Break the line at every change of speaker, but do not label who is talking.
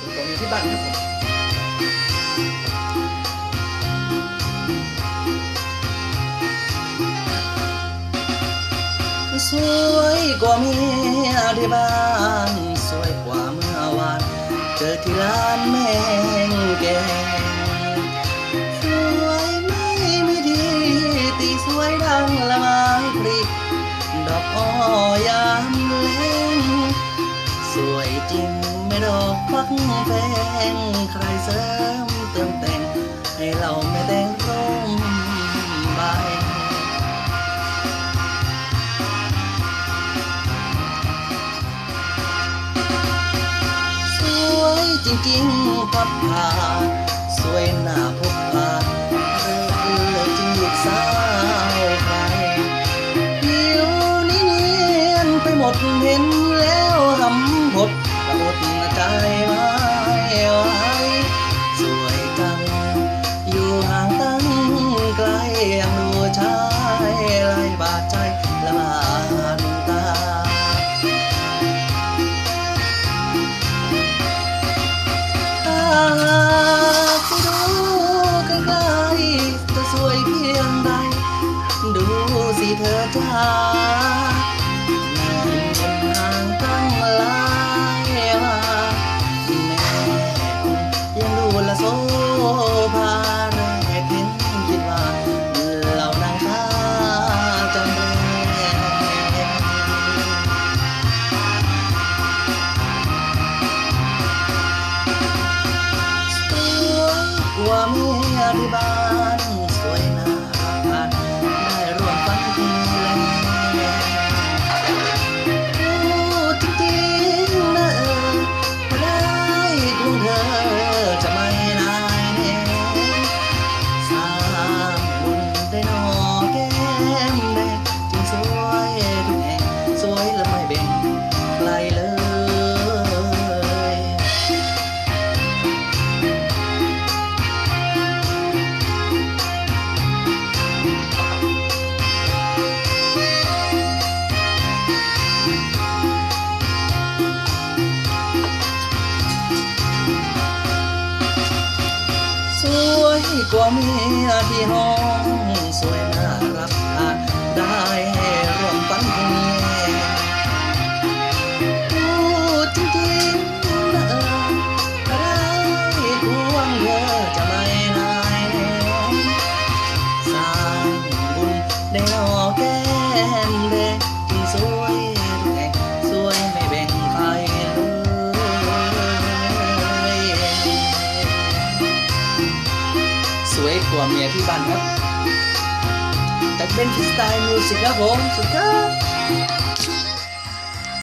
ส่วนตัวมีที่บ้านครับผมสวยกว่าเมียที่บ้านสวยกว่าเมื่อวาน เจอที่ร้านแมงแกงสวยไม่ไมีทีตีสวยดังละไม้พริกดอกอ้อยามแลงสวย จริงไม่ดอกฟักแฟงใครเสริมเติมแต่ง ให้เราไม่แต่งร่มใบสวยจริงๆพับผ่า ยงดูชายไล่บาดใจละมานตาถ้าหากดูใกล้ๆจะสวยเพียงใด ดูสิเธอจ้า ว่าเมียที่บ้าน วยกว่าเมียที่ห้องสวยน่ารับทานได้ร่วมฝันคงแย่พูดจริงๆนะเออถ้ได้ควงเธอจะไม่นายแน่สร้างบุญได้หล่อแก้มแด ตัวเมียที่บ้านครับจากเป็นสไตล์มิวสิกครับผมสุดครับ